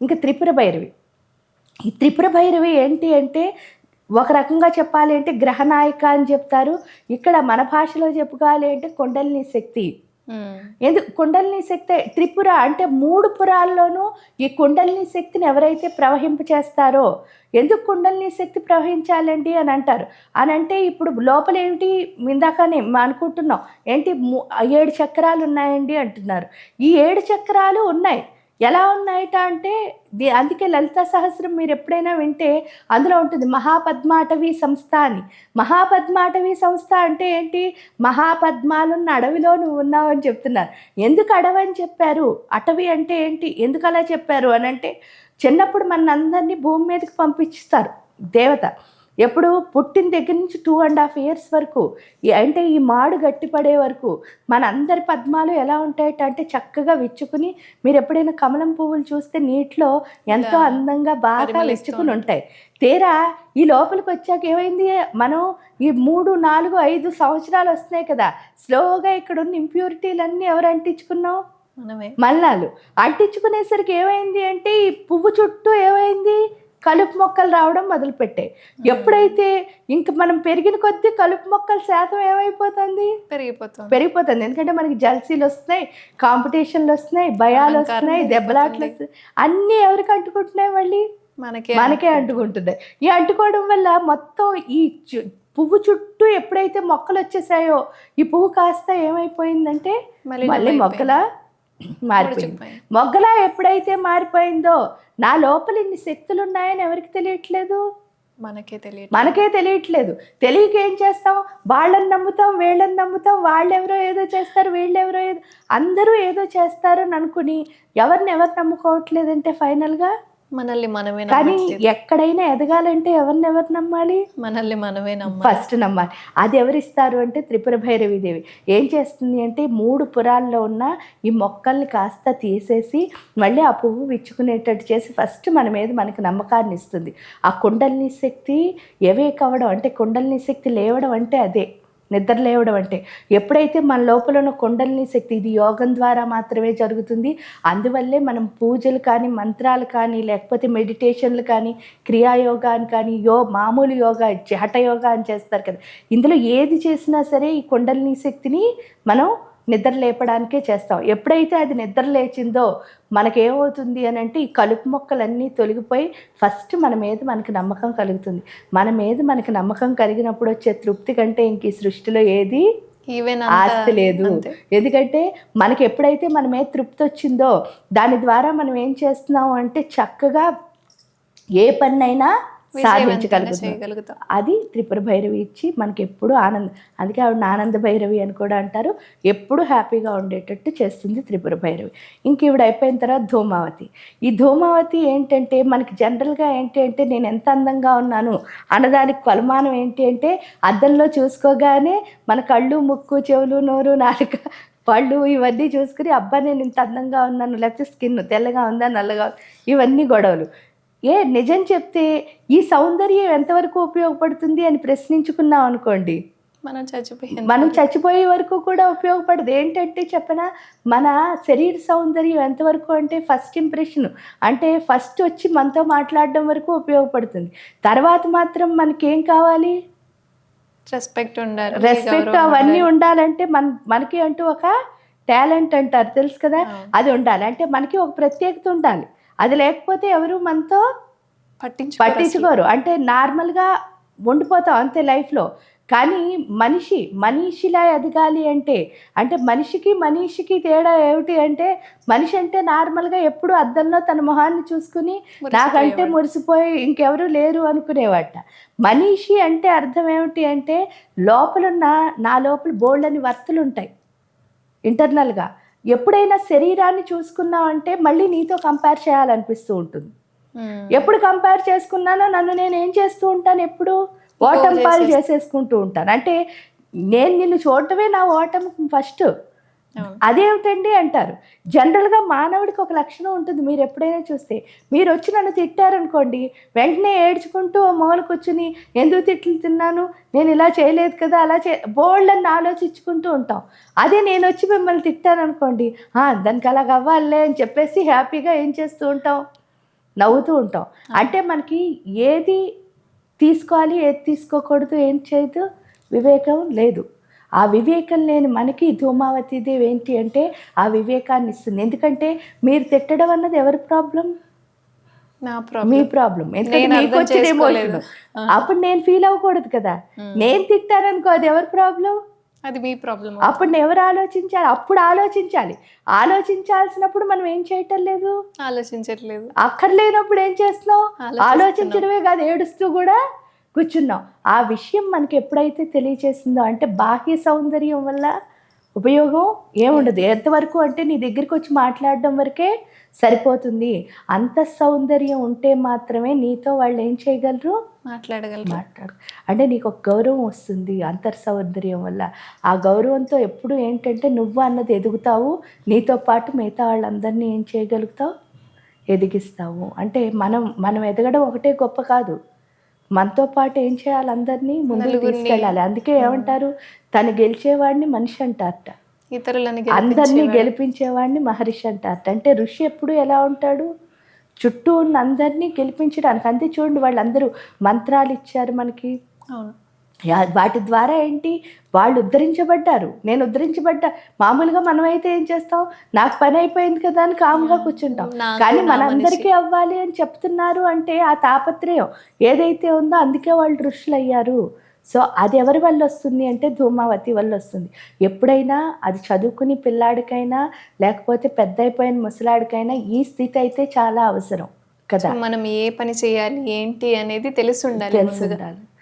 ఇంకా త్రిపుర భైరవి. ఈ త్రిపుర భైరవి ఏంటి అంటే ఒక రకంగా చెప్పాలి అంటే గ్రహనాయిక అని చెప్తారు. ఇక్కడ మన భాషలో చెప్పుకోవాలి అంటే కొండలిని శక్తి. ఎందుకు కుండలిని శక్తి త్రిపుర అంటే మూడు పురాల్లోనూ ఈ కుండలిని శక్తిని ఎవరైతే ప్రవహింప చేస్తారో ఎందుకు కుండలిని శక్తి ప్రవహించాలండి అని అంటారు. అని అంటే ఇప్పుడు లోపల ఏంటి ఇందాకనే అనుకుంటున్నాం. ఏంటి ఏడు చక్రాలు ఉన్నాయండి అంటున్నారు. ఈ ఏడు చక్రాలు ఉన్నాయి. ఎలా ఉన్నాయట అంటే ది- అందుకే లలిత సహస్రం మీరు ఎప్పుడైనా వింటే అందులో ఉంటుంది మహాపద్మాటవి సంస్థ అని. మహాపద్మాటవి సంస్థ అంటే ఏంటి? మహాపద్మాలున్న అడవిలో నువ్వు ఉన్నావు అని చెప్తున్నారు. ఎందుకు అడవి అని చెప్పారు? అటవీ అంటే ఏంటి? ఎందుకు అలా చెప్పారు అని అంటే చిన్నప్పుడు మన అందరినీ భూమి మీదకి పంపిస్తారు దేవత. ఎప్పుడు పుట్టిన దగ్గర నుంచి టూ అండ్ హాఫ్ ఇయర్స్ వరకు అంటే ఈ మాడు గట్టిపడే వరకు మన అందరి పద్మాలు ఎలా ఉంటాయట అంటే చక్కగా విచ్చుకుని మీరు ఎప్పుడైనా కమలం పువ్వులు చూస్తే నీటిలో ఎంతో అందంగా బాగా విచ్చుకుని ఉంటాయి. తీరా ఈ లోపలికి వచ్చాక ఏమైంది? మనం ఈ మూడు నాలుగు ఐదు సంవత్సరాలు వస్తున్నాయి కదా స్లోగా ఇక్కడ ఉన్న ఇంప్యూరిటీలన్నీ ఎవరు అంటించుకున్నాం మనమే. మల్లాలు అంటించుకునేసరికి ఏమైంది అంటే ఈ పువ్వు చుట్టూ ఏమైంది? కలుపు మొక్కలు రావడం మొదలుపెట్టాయి ఎప్పుడైతే ఇంక మనం పెరిగిన కొద్దీ కలుపు మొక్కల శాతం ఏమైపోతుంది? పెరిగిపోతుంది. పెరిగిపోతుంది. ఎందుకంటే మనకి జల్సీలు వస్తున్నాయి కాంపిటీషన్లు వస్తున్నాయి భయాలు వస్తున్నాయి దెబ్బలాట్లు. వస్తున్నాయి. అన్నీ ఎవరికి అంటుకుంటున్నాయి మళ్ళీ? మనకే మనకే అంటుకుంటున్నాయి. ఈ అంటుకోవడం వల్ల మొత్తం ఈ పువ్వు చుట్టూ ఎప్పుడైతే మొక్కలు వచ్చేసాయో ఈ పువ్వు కాస్త ఏమైపోయిందంటే మళ్ళీ మొగ్గలా మారిపోయింది. మొగ్గలా ఎప్పుడైతే మారిపోయిందో నా లోపల ఇన్ని శక్తులు ఉన్నాయని ఎవరికి తెలియట్లేదు? మనకే తెలియదు మనకే తెలియట్లేదు. తెలియక ఏం చేస్తాం? వాళ్ళని నమ్ముతాం వీళ్ళని నమ్ముతాం వాళ్ళెవరో ఏదో చేస్తారు వీళ్ళెవరో ఏదో అందరూ ఏదో చేస్తారని అనుకుని ఎవరిని ఎవరు నమ్ముకోవట్లేదంటే ఫైనల్గా మనల్ని మనమే కానీ. ఎక్కడైనా ఎదగాలంటే ఎవరిని ఎవరు నమ్మాలి? మనల్ని మనమే నమ్మాలి. ఫస్ట్ నమ్మాలి. అది ఎవరిస్తారు అంటే త్రిపుర భైరవి దేవి. ఏం చేస్తుంది అంటే మూడు పురాల్లో ఉన్న ఈ మొక్కల్ని కాస్త తీసేసి మళ్ళీ ఆ పువ్వు విచ్చుకునేటట్టు చేసి ఫస్ట్ మన మీద మనకి నమ్మకాన్ని ఇస్తుంది. ఆ కుండలిని శక్తి ఎవేక్ అవ్వడం అంటే కుండలిని శక్తి లేవడం అంటే అదే. నిద్ర లేవడం అంటే. ఎప్పుడైతే మన లోపల ఉన్న కొండల్ని శక్తి ఇది యోగం ద్వారా మాత్రమే జరుగుతుంది. అందువల్లే మనం పూజలు కానీ మంత్రాలు కానీ లేకపోతే మెడిటేషన్లు కానీ క్రియాయోగా అని కానీ యో మామూలు యోగా హఠ యోగా అని చేస్తారు కదా. ఇందులో ఏది చేసినా సరే ఈ కొండల్ని శక్తిని మనం నిద్ర లేపడానికే చేస్తాం. ఎప్పుడైతే అది నిద్ర లేచిందో మనకేమవుతుంది అని అంటే ఈ కలుపు మొక్కలన్నీ తొలగిపోయి ఫస్ట్ మన మీద మనకి నమ్మకం కలుగుతుంది. మన మీద మనకి నమ్మకం కలిగినప్పుడు వచ్చే తృప్తి కంటే ఇంక ఈ సృష్టిలో ఏది ఆస్తి లేదు. ఎందుకంటే మనకి ఎప్పుడైతే మన మీద తృప్తి వచ్చిందో దాని ద్వారా మనం ఏం చేస్తున్నాం అంటే చక్కగా ఏ పన్నైనా చేయగలుగుతాం. అది త్రిపుర భైరవి ఇచ్చి మనకి ఎప్పుడు ఆనంద అందుకే ఆవిడ ఆనంద భైరవి అని కూడా అంటారు. ఎప్పుడు హ్యాపీగా ఉండేటట్టు చేస్తుంది త్రిపుర భైరవి. ఇంక ఈవిడ అయిపోయిన తర్వాత ధూమావతి. ఈ ధూమావతి ఏంటంటే మనకి జనరల్గా ఏంటి అంటే నేను ఎంత అందంగా ఉన్నాను అన్నదానికి కొలమానం ఏంటి అంటే అద్దంలో చూసుకోగానే మన కళ్ళు ముక్కు చెవులు నోరు నాలుక పళ్ళు ఇవన్నీ చూసుకుని అబ్బా నేను ఇంత అందంగా ఉన్నాను లేకపోతే స్కిన్ తెల్లగా ఉందా నల్లగా ఇవన్నీ గొడవలు. ఏ నిజం చెప్తే ఈ సౌందర్యం ఎంతవరకు ఉపయోగపడుతుంది అని ప్రశ్నించుకున్నాం అనుకోండి. మనం చచ్చిపోయింది మనం చచ్చిపోయే వరకు కూడా ఉపయోగపడదు. ఏంటంటే చెప్పన మన శరీర సౌందర్యం ఎంతవరకు అంటే ఫస్ట్ ఇంప్రెషన్ అంటే ఫస్ట్ వచ్చి మనతో మాట్లాడడం వరకు ఉపయోగపడుతుంది. తర్వాత మాత్రం మనకేం కావాలి? రెస్పెక్ట్ ఉండాలి రెస్పెక్ట్ అవన్నీ ఉండాలి. ఉండాలంటే మన మనకి అంటూ ఒక టాలెంట్ అంటారు. తెలుసు కదా. అది ఉండాలి. అంటే మనకి ఒక ప్రత్యేకత ఉండాలి. అది లేకపోతే ఎవరు మనతో అసలు. పట్టించుకోరు అంటే నార్మల్గా ఉండిపోతాం అంతే లైఫ్లో కానీ మనిషి మనిషిలా ఎదగాలి అంటే అంటే మనిషికి మనిషికి తేడా ఏమిటి అంటే మనిషి అంటే నార్మల్గా ఎప్పుడు అద్దంలో తన మొహాన్ని చూసుకుని నాకంటే. మురిసిపోయి ఇంకెవరు లేరు అనుకునేవాట మనిషి అంటే అర్థం ఏమిటి అంటే లోపలున్న నా లోపల బోల్డని వర్తులు ఉంటాయి ఇంటర్నల్గా ఎప్పుడైనా శరీరాన్ని చూసుకున్నావంటే మళ్ళీ నీతో కంపేర్ చేయాలనిపిస్తూ ఉంటుంది ఉమ్. ఎప్పుడు కంపేర్ చేసుకున్నానో నన్ను నేను ఏం చేస్తూ ఉంటాను ఎప్పుడు ఓటం పాలు. చేసేసుకుంటూ ఉంటాను అంటే నేను నిన్ను చూడటమే నా ఓటం ఫస్ట్. అదేమిటండి అంటారు? జనరల్గా మానవుడికి ఒక లక్షణం ఉంటుంది. మీరు ఎప్పుడైనా చూస్తే మీరు వచ్చి నన్ను తిట్టారనుకోండి వెంటనే ఏడ్చుకుంటూ మూల కూర్చుని ఎందుకు తిట్లు తిన్నాను? నేను ఇలా చేయలేదు కదా అలా చే బోల్డ్ అని ఆలోచించుకుంటూ ఉంటాం. అదే నేను వచ్చి మిమ్మల్ని తిట్టాను అనుకోండి "ఆ, దానికి అలాగ అవ్వాలే అని చెప్పేసి హ్యాపీగా ఏం చేస్తూ ఉంటాం? నవ్వుతూ ఉంటాం. అంటే మనకి ఏది తీసుకోవాలి ఏది తీసుకోకూడదు ఏం చేయదు? వివేకం లేదు. ఆ వివేకం లేని మనకి ధూమావతి దేవి ఏంటి అంటే ఆ వివేకాన్ని ఇస్తుంది. ఎందుకంటే మీరు తిట్టడం అన్నది ఎవరి ప్రాబ్లం? నా మీ ప్రాబ్లం. ఎందుకంటే మీకు వచ్చిన. ఎమోషన్ అప్పుడు నేను ఫీల్ అవ్వకూడదు కదా. నేను తిట్టాననుకో అది ఎవరి ప్రాబ్లం? అది మీ ప్రాబ్లం. అప్పుడు ఎవరు ఆలోచించాలి? అప్పుడు ఆలోచించాలి. ఆలోచించాల్సినప్పుడు మనం ఏం చేయటం లేదు? ఆలోచించట్లేదు. అక్కర్లేనప్పుడు ఏం చేస్తున్నావు. ఆలోచించడమే కాదు ఏడుస్తూ కూడా కూర్చున్నాం. ఆ విషయం మనకి ఎప్పుడైతే తెలియచేసిందో అంటే బాహ్య సౌందర్యం వల్ల ఉపయోగం ఏముండదు. ఎంతవరకు అంటే నీ దగ్గరికి వచ్చి మాట్లాడడం వరకే సరిపోతుంది. అంత సౌందర్యం ఉంటే మాత్రమే నీతో వాళ్ళు ఏం చేయగలరు? మాట్లాడగలరు. మాట్లాడు అంటే నీకు ఒక గౌరవం వస్తుంది అంతర్ సౌందర్యం వల్ల. ఆ గౌరవంతో ఎప్పుడు ఏంటంటే నువ్వు అన్నది ఎదుగుతావు నీతో పాటు మిగతా వాళ్ళందరినీ ఏం చేయగలుగుతావు? ఎదిగిస్తావు. అంటే మనం మనం ఎదగడం ఒకటే గొప్ప కాదు. మనతో పాటు ఏం చేయాలి? అందరినీ ముందుకు. తీసుకెళ్ళాలి. అందుకే ఏమంటారు? తను గెలిచేవాడిని మనిషి అంటారట. ఇతరులని అందరినీ గెలిపించేవాడు. గెలిపించేవాడిని మహర్షి అంటారట. అంటే ఋషి ఎప్పుడు ఎలా ఉంటాడు? చుట్టూ ఉన్న అందరినీ గెలిపించడానికి. అంతే చూడండి వాళ్ళందరూ మంత్రాలు ఇచ్చారు మనకి. అవును. వాటి ద్వారా ఏంటి? వాళ్ళు ఉద్ధరించబడ్డారు. నేను ఉద్ధరించబడ్డా. మామూలుగా మనం అయితే ఏం చేస్తాం? నాకు పని అయిపోయింది కదా అని కామ్గా కూర్చుంటాం. కానీ మనందరికీ అవ్వాలి అని చెప్తున్నారు అంటే ఆ తాపత్రయం ఏదైతే ఉందో అందుకే వాళ్ళు ఋషులు అయ్యారు సో అది ఎవరి వల్ల వస్తుంది అంటే ధూమావతి వల్ల వస్తుంది. ఎప్పుడైనా అది చదువుకుని పిల్లాడికైనా లేకపోతే పెద్ద అయిపోయిన ముసలాడికైనా ఈ స్థితి అయితే చాలా అవసరం కదా. మనం ఏ పని చేయాలి ఏంటి అనేది తెలిసి ఉండాలి తెలిసి. ఉండాలి.